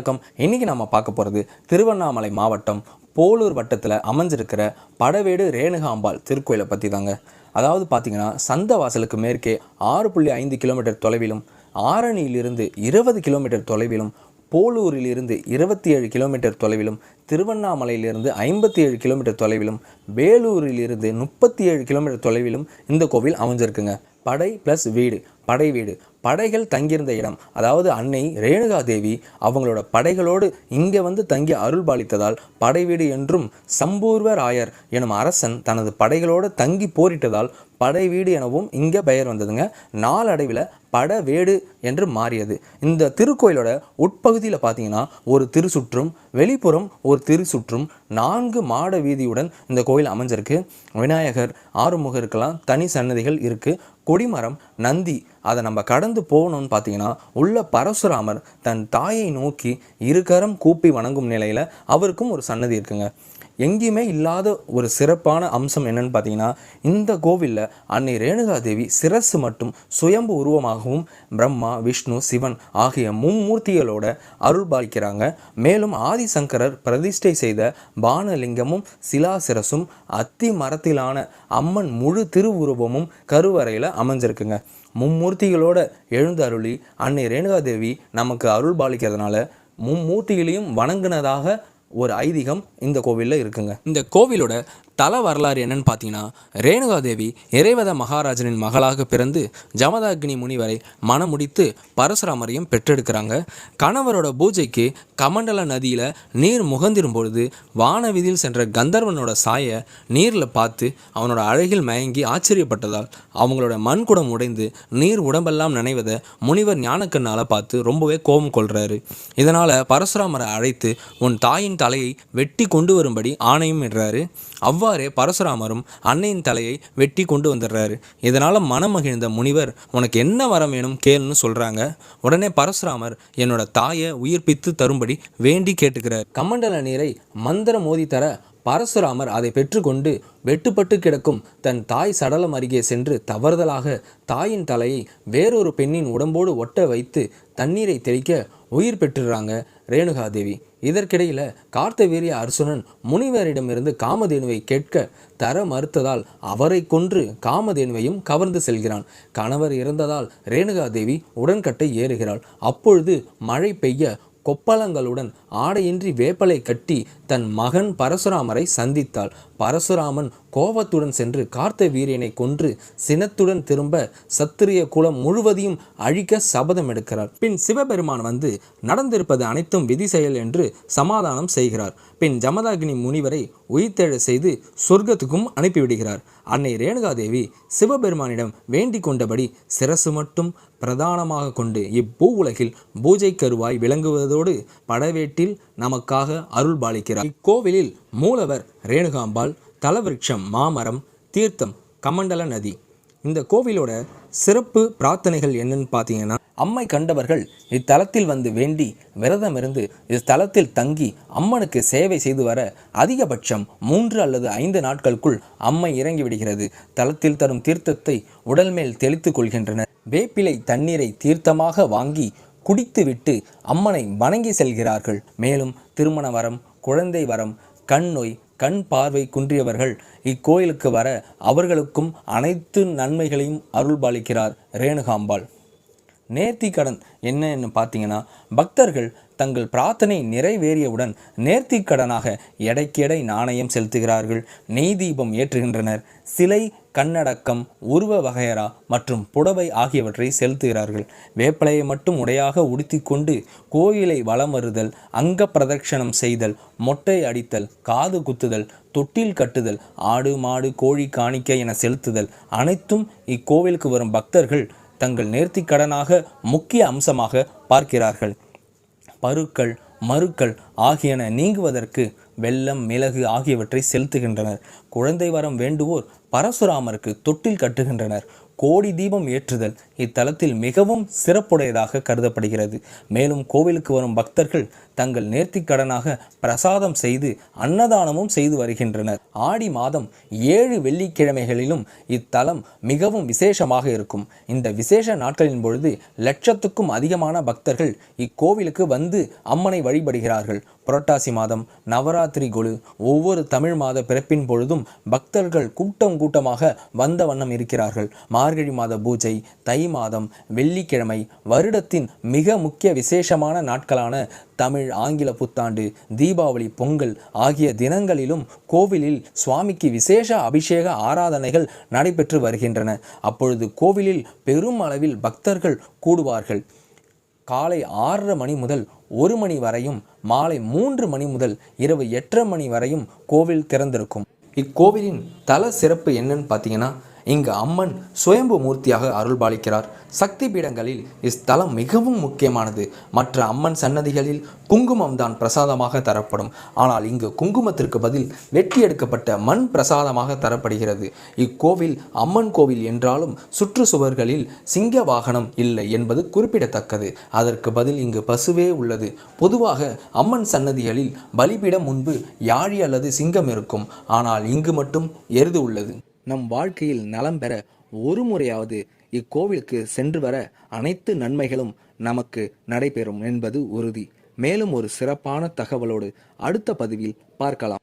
வணக்கம். இன்றைக்கி நம்ம பார்க்க போகிறது திருவண்ணாமலை மாவட்டம் போலூர் வட்டத்தில் அமைஞ்சிருக்கிற படவேடு ரேணுகாம்பாள் திருக்கோயிலை பற்றி தாங்க அதாவது பாத்தீங்கன்னா சந்த வாசலுக்கு மேற்கே ஆறு புள்ளி ஐந்து கிலோமீட்டர் தொலைவிலும் ஆரணியிலிருந்து இருபது கிலோமீட்டர் தொலைவிலும் போலூரிலிருந்து இருபத்தி ஏழு கிலோமீட்டர் தொலைவிலும் திருவண்ணாமலையிலிருந்து ஐம்பத்தி ஏழு கிலோமீட்டர் தொலைவிலும் வேலூரிலிருந்து முப்பத்தி ஏழு கிலோமீட்டர் தொலைவிலும் இந்த கோவில் அமைஞ்சிருக்குங்க. படை ப்ளஸ் வீடு படை வீடு. படைகள் தங்கியிருந்த இடம். அதாவது அன்னை ரேணுகா தேவி அவங்களோட படைகளோடு இங்கே வந்து தங்கி அருள் பாலித்ததால் படை வீடு என்றும் சம்பூர்வ ராயர் எனும் அரசன் தனது படைகளோடு தங்கி போரிட்டதால் படை வீடு எனவும் இங்கே பெயர் வந்ததுங்க. நாளடைவில் படவேடு என்று மாறியது. இந்த திருக்கோயிலோட உட்பகுதியில் பார்த்தீங்கன்னா ஒரு திருச்சுற்றும் வெளிப்புறம் ஒரு திருச்சுற்றும் நான்கு மாட வீதியுடன் இந்த கோயில் அமைஞ்சிருக்கு. விநாயகர் ஆறுமுகருக்கெல்லாம் தனி சன்னதிகள் இருக்குது கொடிமரம் நந்தி அதை நம்ம கடந்து போகணும்னு பார்த்தீங்கன்னா உள்ள பரசுராமர் தன் தாயை நோக்கி இருகரம் கூப்பி வணங்கும் நிலையில் அவருக்கும் ஒரு சன்னதி இருக்குங்க. எங்கேயுமே இல்லாத ஒரு சிறப்பான அம்சம் என்னன்னு பார்த்தீங்கன்னா இந்த கோவிலில் அன்னை ரேணுகா தேவி சிரசு மட்டும் சுயம்பு உருவமாகவும் பிரம்மா விஷ்ணு சிவன் ஆகிய மும்மூர்த்திகளோட அருள் பாலிக்கிறாங்க. மேலும் ஆதிசங்கரர் பிரதிஷ்டை செய்த பானலிங்கமும் சிலா சிரசும் அத்தி மரத்திலான அம்மன் முழு திருவுருவமும் கருவறையில் அமைஞ்சிருக்குங்க. மும்மூர்த்திகளோட எழுந்தருளி அன்னை ரேணுகா தேவி நமக்கு அருள் பாலிக்கிறதுனால மும்மூர்த்திகளையும் வணங்கினதாக ஒரு ஐதீகம் இந்த கோவிலில் இருக்குங்க. இந்த கோவிலோட தல வரலாறு என்னன்னு பார்த்தீங்கன்னா ரேணுகாதேவி இறைவத மகாராஜனின் மகளாக பிறந்து ஜமதாக்னி முனிவரை மணமுடித்து பரசுராமரையும் பெற்றெடுக்கிறாங்க. கணவரோட பூஜைக்கு கமண்டல நதியில் நீர் முகந்திரும் பொழுது வானவீதியில் சென்ற கந்தர்வனோட சாயை நீரில் பார்த்து அவனோட அழகில் மயங்கி ஆச்சரியப்பட்டதால் அவங்களோட மண்குடம் உடைந்து நீர் உடம்பெல்லாம் நினைவதை முனிவர் ஞானக்கண்ணால் பார்த்து ரொம்பவே கோபம் கொள்கிறாரு இதனால் பரசுராமரை அழைத்து உன் தாயின் தலையை வெட்டி கொண்டு வரும்படி ஆணையும் இடுறாரு. அவ்வாறே பரசுராமரும் அன்னையின் தலையை வெட்டி கொண்டு வந்துடுறாரு. இதனால் மனமகிழ்ந்த முனிவர் உனக்கு என்ன வரம் வேணும் கேள்னு சொல்கிறாங்க உடனே பரசுராமர் என்னோட தாயை உயிர்ப்பித்து தரும்படி வேண்டி கேட்டுக்கிறார். கமண்டல நீரை மந்திரம் மோதி தர பரசுராமர் அதை பெற்றுக்கொண்டு வெட்டுப்பட்டு கிடக்கும் தன் தாய் சடலம் அருகே சென்று தவறுதலாக தாயின் தலையை வேறொரு பெண்ணின் உடம்போடு ஒட்ட வைத்து தண்ணீரை தெளிக்க உயிர் பெற்றுறாங்க ரேணுகாதேவி. இதற்கிடையில் கார்த்தவீரிய அர்சுனன் முனிவரிடமிருந்து காமதேனுவை கேட்க தர மறுத்ததால் அவரை கொன்று காமதேனுவையும் கவர்ந்து செல்கிறான். கணவர் இறந்ததால் ரேணுகாதேவி உடன்கட்டை ஏறுகிறாள். அப்பொழுது மழை பெய்ய கொப்பளங்களுடன் ஆடையின்றி வேப்பலை கட்டி தன் மகன் பரசுராமரை சந்தித்தாள். பரசுராமன் கோபத்துடன் சென்று கார்த்த வீரியனை கொன்று சினத்துடன் திரும்ப சத்திரிய குலம் முழுவதையும் அழிக்க சபதம் எடுக்கிறார். பின் சிவபெருமான் வந்து நடந்திருப்பது அனைத்தும் விதி செயல் என்று சமாதானம் செய்கிறார் பின் ஜமதாகினி முனிவரை உயிர்த்தெழ செய்து சொர்க்கத்துக்கும் அனுப்பிவிடுகிறார். அன்னை ரேணுகாதேவி சிவபெருமானிடம் வேண்டிக் கொண்டபடி சிரசு மட்டும் பிரதானமாக கொண்டு இப்பூ உலகில் பூஜை கருவாய் விளங்குவதோடு படவேட்டில் நமக்காக அருள் பாலிக்கிறார். இக்கோவிலில் மூலவர் ரேணுகாம்பாள் தலவிருட்சம் மாமரம் தீர்த்தம் கமண்டல நதி. இந்த கோவிலோட சிறப்பு பிரார்த்தனைகள் என்னன்னு பார்த்தீங்கன்னா அம்மை கண்டவர்கள் இத்தலத்தில் வந்து வேண்டி விரதம் இருந்து இத்தலத்தில் தங்கி அம்மனுக்கு சேவை செய்து வர அதிகபட்சம் மூன்று அல்லது ஐந்து நாட்களுக்குள் அம்மை இறங்கி விடுகிறது. தலத்தில் தரும் தீர்த்தத்தை உடல் மேல் தெளித்து கொள்கின்றனர். வேப்பிலை தண்ணீரை தீர்த்தமாக வாங்கி குடித்துவிட்டு அம்மனை வணங்கி செல்கிறார்கள். மேலும் திருமண வரம் குழந்தை வரம் கண் நோய் கண் பார்வை குன்றியவர்கள் இக்கோயிலுக்கு வர அவர்களுக்கும் அனைத்து நன்மைகளையும் அருள்பாலிக்கிறார் ரேணுகாம்பாள். நேர்த்திக்கடன் என்னன்னு பார்த்தீங்கன்னா பக்தர்கள் தங்கள் பிரார்த்தனை நிறைவேறியவுடன் நேர்த்திக்கடனாக எடைக்கெடை நாணயம் செலுத்துகிறார்கள். நெய் தீபம் ஏற்றுகின்றனர். சிலை கண்ணடக்கம் உருவ வகையரா மற்றும் புடவை ஆகியவற்றை செலுத்துகிறார்கள். வேப்பிலையை மட்டும் உடையாக உடுத்திக்கொண்டு கோயிலை வலம் வருதல் அங்க பிரதட்சணம் செய்தல் மொட்டை அடித்தல் காது குத்துதல் தொட்டில் கட்டுதல் ஆடு மாடு கோழி காணிக்கை என செலுத்துதல். அனைத்தும் இக்கோவிலுக்கு வரும் பக்தர்கள் தங்கள் நேர்த்திக்கடனாக முக்கிய அம்சமாக பார்க்கிறார்கள். பருக்கள் மருக்கள் ஆகியன நீங்குவதற்கு வெல்லம் மிளகு ஆகியவற்றை செலுத்துகின்றனர். குழந்தை வரம் வேண்டுவோர் பரசுராமருக்கு தொட்டில் கட்டுகின்றனர். கோடி தீபம் ஏற்றுதல் இத்தலத்தில் மிகவும் சிறப்புடையதாக கருதப்படுகிறது. மேலும் கோவிலுக்கு வரும் பக்தர்கள் தங்கள் நேர்த்திக்கடனாக பிரசாதம் செய்து அன்னதானமும் செய்து வருகின்றனர். ஆடி மாதம் ஏழு வெள்ளிக்கிழமைகளிலும் இத்தலம் மிகவும் விசேஷமாக இருக்கும். இந்த விசேஷ நாட்களின் பொழுது லட்சத்துக்கும் அதிகமான பக்தர்கள் இக்கோவிலுக்கு வந்து அம்மனை வழிபடுகிறார்கள். புரட்டாசி மாதம் நவராத்திரி குழு ஒவ்வொரு தமிழ் மாத பிறப்பின் பொழுதும் பக்தர்கள் கூட்டம் கூட்டமாக வந்த வண்ணம் இருக்கிறார்கள். மார்கழி மாத பூஜை தை மாதம் வெள்ளிக்கிழமை வருடத்தின் மிக முக்கிய விசேஷமான நாட்களான தமிழ் ஆங்கில புத்தாண்டு தீபாவளி பொங்கல் ஆகிய தினங்களிலும் கோவிலில் சுவாமிக்கு விசேஷ அபிஷேக ஆராதனைகள் நடைபெற்று வருகின்றன. அப்பொழுது கோவிலில் பெரும் அளவில் பக்தர்கள் கூடுவார்கள். காலை ஆறரை மணி முதல் ஒரு மணி வரையும் மாலை மூன்று மணி முதல் இரவு எட்டரை மணி வரையும் கோவில் திறந்திருக்கும். இக்கோவிலின் தல சிறப்பு என்னன்னு பார்த்தீங்கன்னா இங்கு அம்மன் சுயம்பு மூர்த்தியாக அருள்பாலிக்கிறார். சக்தி பீடங்களில் இஸ்தலம் மிகவும் முக்கியமானது. மற்ற அம்மன் சன்னதிகளில் குங்குமம் தான் பிரசாதமாக தரப்படும். ஆனால் இங்கு குங்குமத்திற்கு பதில் வெட்டி எடுக்கப்பட்ட மண் பிரசாதமாக தரப்படுகிறது. இக்கோவில் அம்மன் கோவில் என்றாலும் சுற்றுச்சுவர்களில் சிங்க வாகனம் இல்லை என்பது குறிப்பிடத்தக்கது. அதற்கு பதில் இங்கு பசுவே உள்ளது. பொதுவாக அம்மன் சன்னதிகளில் பலிபீடம் முன்பு யாழி அல்லது சிங்கம் இருக்கும். ஆனால் இங்கு மட்டும் எருது உள்ளது. நம் வாழ்க்கையில் நலம் பெற ஒரு முறையாவது இக்கோவிலுக்கு சென்று வர அனைத்து நன்மைகளும் நமக்கு நடைபெறும் என்பது உறுதி. மேலும் ஒரு சிறப்பான தகவலோடு அடுத்த பதிவில் பார்க்கலாம்.